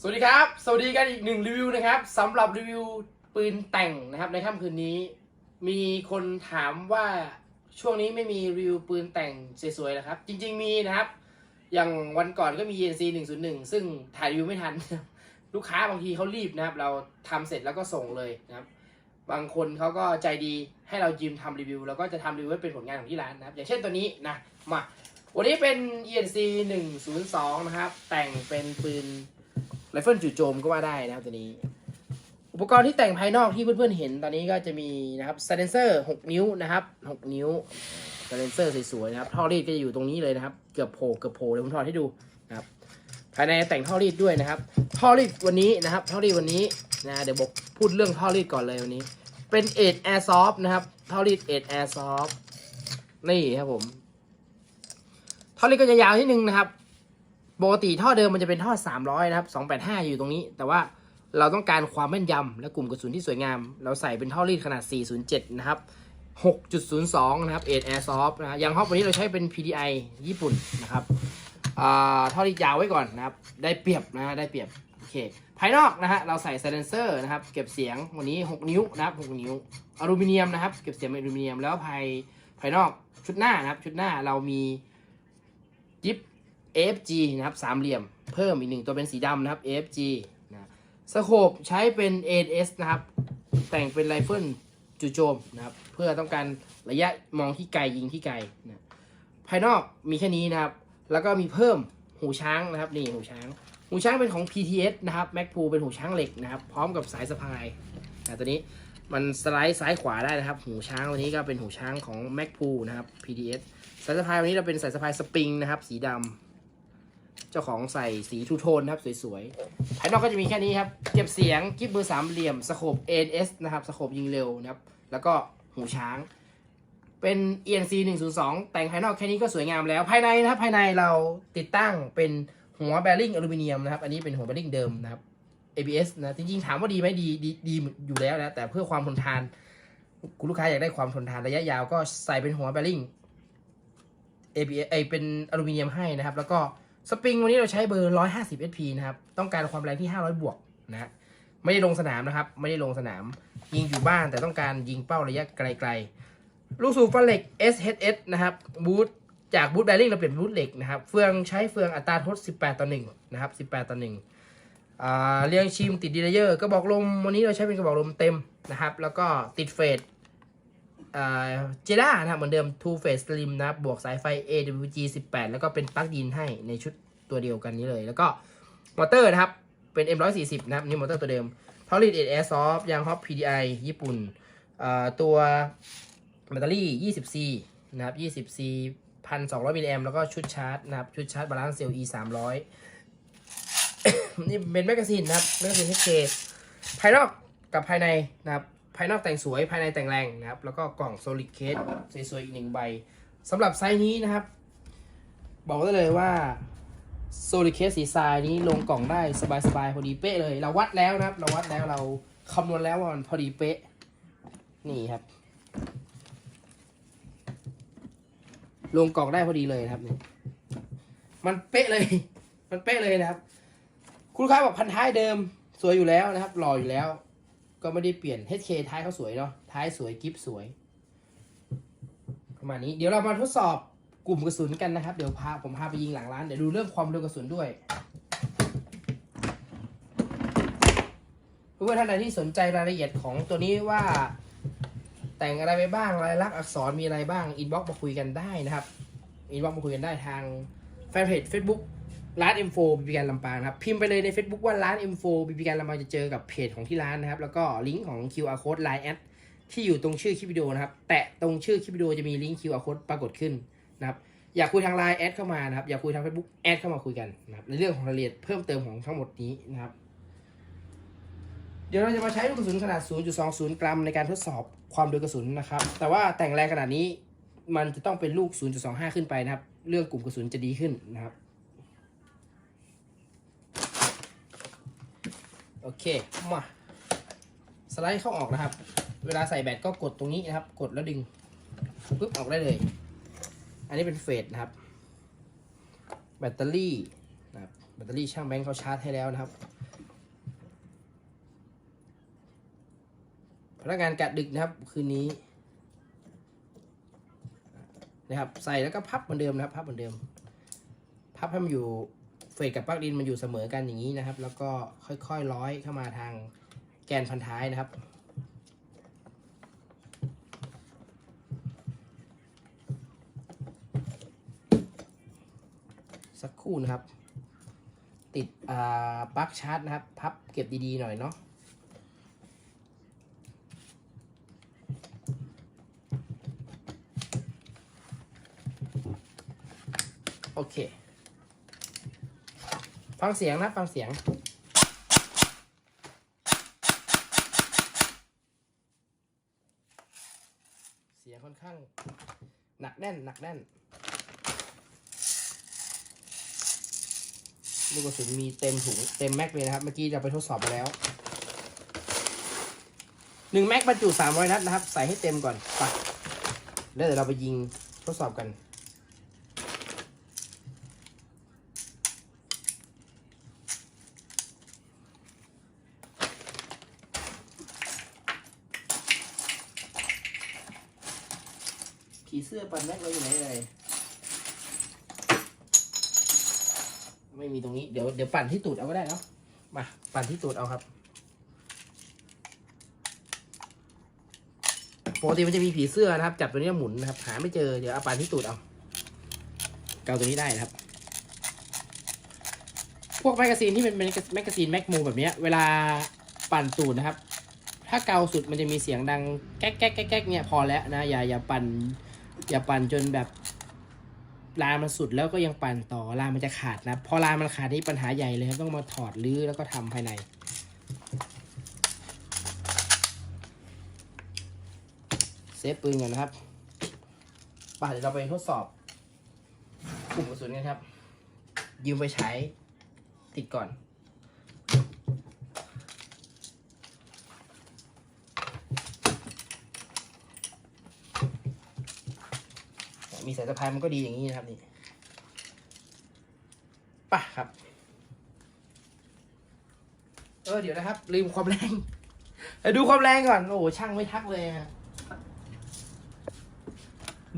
สวัสดีครับ สวัสดีกันอีกหนึ่งรีวิวนะครับสำหรับรีวิวปืนแต่งนะครับในค่ำคืนนี้ มีคนถามว่าช่วงนี้ไม่มีรีวิวปืนแต่งสวยๆนะครับ จริง ๆ มีนะครับ อย่างวันก่อนก็มี ENC 101 ซึ่งถ่ายรีวิวไม่ทัน ลูกค้าบางทีเขารีบนะครับ เราทำเสร็จแล้วก็ส่งเลยนะครับ บางคนเขาก็ใจดีให้เรายืมทำรีวิวเราก็จะทำรีวิวเป็นผลงานของที่ร้านนะครับ อย่างเช่นตัวนี้นะมาวันนี้เป็น ENC 102 นะครับ แต่งเป็นปืน ไรเฟิลจู่โจมก็ว่าได้นะครับตัวนี้ อุปกรณ์ที่แต่งภายนอกที่เพื่อนๆเห็นตอนนี้ก็จะมีนะครับสเตนเซอร์6นิ้วนะครับ 6 นิ้วสเตนเซอร์สวยๆนะครับท่อรีดก็จะอยู่ตรงนี้เลยนะครับ เกือบโผล่เกือบโผล่เดี๋ยวผมถอดให้ดูนะครับภายในแต่งท่อรีดด้วยนะครับ ท่อรีดวันนี้นะครับ ท่อรีดวันนี้นะเดี๋ยวบอกพูดเรื่องท่อรีดก่อนเลยวันนี้ เป็นเอ็ดแอร์ซอฟนะครับ ท่อรีดเอ็ดแอร์ซอฟนี่ครับผม ท่อรีดก็จะยาวนิดนึงนะครับ ปกติท่อเดิมมันจะเป็นท่อ 300 นะครับ 285 อยู่ตรงนี้ แต่ว่าเราต้องการความแม่นยำและกลุ่มกระสุนที่สวยงาม เราใส่เป็นท่อรีดขนาด 407 นะครับ 6.02 นะครับ 8 Air Soft นะฮะยางฮอปวันนี้เราใช้เป็น PDI ญี่ปุ่นนะครับอ่าท่อรีดยาวไว้ก่อนนะครับ ได้เปรียบนะฮะได้เปรียบ โอเค ภายนอกนะฮะ เราใส่ silencer นะครับ เก็บเสียงวันนี้ 6 นิ้วนะครับ 6 นิ้ว อลูมิเนียมนะครับ เก็บเสียงอลูมิเนียม แล้วภายภายนอกชุดหน้านะครับ ชุดหน้าเรามี fg นะครับสามเหลี่ยม เพิ่มอีกหนึ่งตัวเป็นสีดำนะครับ fg นะสโคปใช้เป็น AS นะครับ แต่งเป็นไรเฟิลจู่โจมนะครับ เพื่อต้องการระยะมองที่ไกลยิงที่ไกลนะภายนอกมีแค่นี้นะครับ แล้วก็มีเพิ่มหูช้างนะครับนี่หูช้าง หูช้างเป็นของ PTS นะครับ Mac p o เป็นหูช้างเหล็กนะครับ พร้อมกับสายสะพายนะตัวนี้มันสไลด์ซ้ายขวาได้นะครับ หูช้างตัวนี้ก็เป็นหูช้างของ Mac p o นะครับ PTS สายสะพายวันนี้เราเป็นสายสะพายสปริงนะครับ สีดำ จ้าของใส่สีทูโทนนะครับสวยๆภายนอกก็จะมีแค่นี้ครับเก็บเสียงกิฟมือสามเหลี่ยมสโคป ANS นะครับสโคปยิงเร็วนะครับ แล้วก็หูช้าง เป็น ENC 102 แต่งภายนอกแค่นี้ก็สวยงามแล้ว ภายในนะครับภายในเราติดตั้งเป็นหัวแบริ่งอลูมิเนียมนะครับ อันนี้เป็นหัวแบริ่งเดิมนะครับ ABS นะจริงๆถามว่าดีไหมดีดีดีอยู่แล้วนะแต่เพื่อความทนทานคุณลูกค้าอยากได้ความทนทานระยะยาวก็ใส่เป็นหัวแบริ่ง ABS ไอยเป็นอลูมิเนียมให้นะครับ แล้วก็ สปริงวันนี้เราใช้เบอร์ 150 SP นะครับ ต้องการความแรงที่ 500 บวกนะฮะไม่ได้ลงสนามนะครับ ไม่ได้ลงสนาม ยิงอยู่บ้านแต่ต้องการยิงเป้าระยะไกลๆ ลูกสูบฟันเหล็ก SHS นะครับ บูทจากบูทแบริ่งเราเปลี่ยนบูทเหล็กนะครับ เฟืองใช้เฟืองอัตราทด 18 ต่อ 1 นะครับ 18 ต่อ1อ่าเรียงชิมติดดีเลเยอร์กระบอกลมวันนี้เราใช้เป็นกระบอกลมเต็มนะครับ แล้วก็ติดเฟส เจด้านะครับเหมือนเดิม Two Phase Slim นะบวกสายไฟ AWG 18 แล้วก็เป็นปลั๊กอินให้ในชุดตัวเดียวกันนี้เลย แล้วก็มอเตอร์นะครับ เป็น M140 นะครับนี่มอเตอร์ตัวเดิมทอริดเอ Air Soft ยางฮอป PDI ญี่ปุ่นอ่าตัวแบตเตอรี่ 20C นะครับ 20C 1,200มิลลิแอมแล้วก็ชุดชาร์จนะครับ ชุดชาร์จบาลานซ์เซลล์ E 300นี่เป็นแมกกาซีนนะครับแมกกาซีน HK ภายนอกกับภายในนะครับ ภายนอกแต่งสวยภายในแต่งแรงนะครับ แล้วก็กล่องโซลิดเคสสวยๆอีกหนึ่งใบสำหรับไซส์นี้นะครับ บอกได้เลยว่าโซลิดเคสสีทรายนี้ลงกล่องได้สบายๆพอดีเป๊ะเลย เราวัดแล้วนะครับ เราวัดแล้วเราคำนวณแล้วว่ามันพอดีเป๊ะนี่ครับ ลงกล่องได้พอดีเลยนะครับนี่มันเป๊ะเลย มันเป๊ะเลยนะครับ คุณลูกค้าบอกพันท้ายเดิมสวยอยู่แล้วนะครับหล่ออยู่แล้ว ก็ไม่ได้เปลี่ยน HK ท้ายเขาสวยเนาะท้ายสวยกิฟสวยประมาณนี้เดี๋ยวเรามาทดสอบกลุ่มกระสุนกันนะครับ เดี๋ยวพาผมพาไปยิงหลังร้าน เดี๋ยวดูเรื่องความเร็วกระสุนด้วยเพื่อนท่านใดที่สนใจรายละเอียดของตัวนี้ว่า แต่งอะไรไปบ้างรายลักษณ์อักษรมีอะไรบ้างอินบ็อกซ์มาคุยกันได้นะครับอินบ็อกซ์มาคุยกันได้ทางแฟนเพจ Facebook ร้าน M4 บีบีการลำปางนะครับพิมพ์ไปเลยใน Facebook ว่าร้าน M4 บีบีการลำปางจะเจอกับเพจของที่ร้านนะครับ แล้วก็ลิงก์ของ QR code Line แอดที่อยู่ตรงชื่อคลิปวิดีโอนะครับ แตะตรงชื่อคลิปวิดีโอจะมีลิงก์ QR code ปรากฏขึ้นนะครับอยากคุยทาง Line แอดเข้ามานะครับอยากคุยทาง Facebook แอดเข้ามาคุยกันนะครับในเรื่องของรายละเอียดเพิ่มเติมของทั้งหมดนี้นะครับ เดี๋ยวเราจะมาใช้ลูกกระสุนขนาด 0.20 กรัมในการทดสอบความเร็วกระสุนนะครับ แต่ว่าแต่งแรงขนาดนี้มันจะต้องเป็นลูก 0.25 ขึ้นไปนะครับ เรื่องกลุ่มกระสุนจะดีขึ้นนะครับ โอเคมาสไลด์เข้าออกนะครับ เวลาใส่แบตก็กดตรงนี้นะครับ กดแล้วดึงปึ๊บออกได้เลย อันนี้เป็นเฟสนะครับ แบตเตอรี่นะครับแบตเตอรี่ช่างแบงค์เขาชาร์จให้แล้วนะครับ พนักงานกัดดึกนะครับคืนนี้นะครับ ใส่แล้วก็พับเหมือนเดิมนะครับ พับเหมือนเดิม พับให้มันอยู่ เฟดกับปลั๊กดินมันอยู่เสมอกันอย่างนี้นะครับ แล้วก็ค่อยๆร้อยเข้ามาทางแกนพันท้ายนะครับ สักครู่นะครับ ติดอ่าปลั๊กชาร์จนะครับ พับเก็บดีๆหน่อยเนาะโอเค ฟังเสียงนะ ฟังเสียง เสียงค่อนข้าง หนักแน่น หนักแน่นลูกกระสุนมีเต็มถุงเต็มแม็กเลยนะครับ เมื่อกี้เราไปทดสอบไปแล้วหนึ่งแม็กบรรจุสามร้อยนัดนะครับ ใส่ให้เต็มก่อนไปแล้วเดี๋ยวเราไปยิงทดสอบกัน ผี เสื้อปันแม็กเราอยู่ไหนเลยไม่มีตรงนี้เดี๋ยวเดี๋ยวปั่นที่ตูดเอาก็ได้เนาะมาปั่นที่ตูดเอาครับปกติมันจะมีผีเสื้อนะครับ จับตัวนี้หมุนนะครับ หาไม่เจอเดี๋ยวเอาปั่นที่ตูดเอาเกาตัวนี้ได้นะครับ พวกแมกกาซีนที่เป็นแมกกาซีนแม็กมูแบบเนี้ยเวลาปั่นตูดนะครับ ถ้าเกาสุดมันจะมีเสียงดังแก๊กแก๊กแก๊กแก๊กเนี่ยพอแล้วนะอย่าอย่าปั่น อย่าปั่นจนแบบลามันสุดแล้วก็ยังปั่นต่อลามันจะขาดนะพอลามันขาดนี่ปัญหาใหญ่เลยครับต้องมาถอดรื้อแล้วก็ทำภายใน เซฟปืนก่อนนะครับป่ะเดี๋ยวเราไปทดสอบกลุ่มกระสุนกันครับ ยืมไปใช้ติดก่อน มีสายสะพายมันก็ดีอย่างนี้นะครับนี่ป่ะครับ เออเดี๋ยวนะครับ ลืมความแรงเดี๋ยวดูความแรงก่อน โอ้โหช่างไม่ทักเลยอะ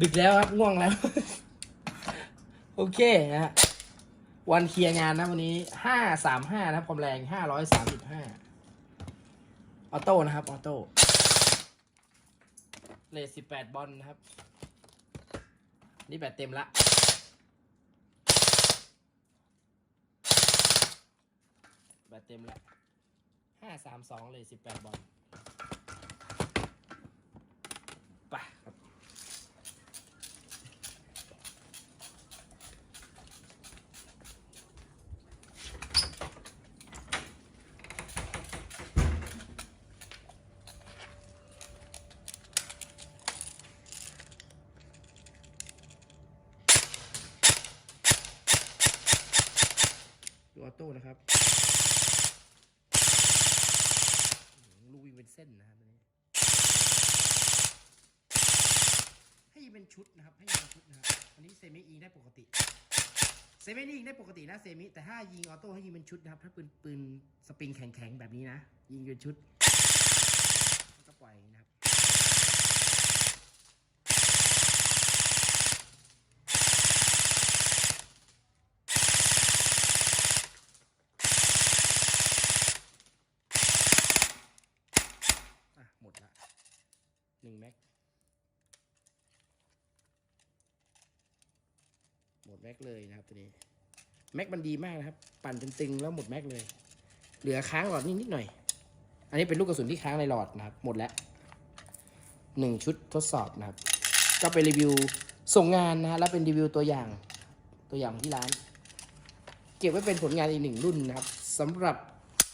ดึกแล้วครับง่วงแล้ว โอเคนะฮะวันเคลียร์งานนะวันนี้ห้าสามห้านะครับ ความแรงห้าร้อยสามสิบห้าออโต้นะครับ ออโต้เลทสิบแปดบอลนะครับ นี่แบตเต็มละแบตเต็มละห้าสามสองเลยสิบแปดบอลไป โต้นะครับลูกวิ่งเป็นเส้นนะครับนี้ให้ยิงเป็นชุดนะครับ ให้ยิงเป็นชุดนะครับ อันนี้เซมิยิงได้ปกติ เซมิยิงได้ปกตินะเซมิ แต่ถ้ายิงออโต้ให้ยิงเป็นชุดนะครับ ถ้าปืนปืนสปริงแข็งๆแบบนี้นะ ยิงเป็นชุด ก็ปล่อยนะครับ อะ หมดละหนึ่งแม็ก หมดแม็ กเลยนะครับตัวนี้แม็กมันดีมากนะครับ ปั่นจนตึงแล้วหมดแม็กเลย เหลือค้างหลอดนิดนิดหน่อย อันนี้เป็นลูกกระสุนที่ค้างในหลอดนะครับ หมดแล้วหนึ่งชุดทดสอบนะครับ ก็เป็นรีวิวส่งงานนะฮะแล้วเป็นรีวิวตัวอย่างตัวอย่างของที่ร้าน เก็บไว้เป็นผลงานอีกหนึ่งรุ่นนะครับสำหรับ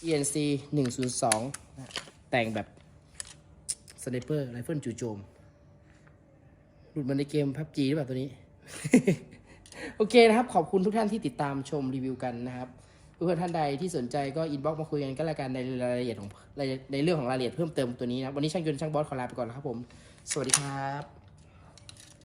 ENC 102นะแต่งแบบสไนเปอร์ไรเฟิลจู่โจม หลุดมาในเกมพับจีหรือเปล่าตัวนี้ โอเคนะครับ ขอบคุณทุกท่านที่ติดตามชมรีวิวกันนะครับเพื่อนท่านใดที่สนใจก็อินบ็อกมาคุยกันก็แล้วกันในรายละเอียดของในเรื่องของรายละเอียดเพิ่มเติมตัวนี้นะวันนี้ช่างยนต์ช่างบอสขอลาไปก่อนแล้วครับผม สวัสดีครับ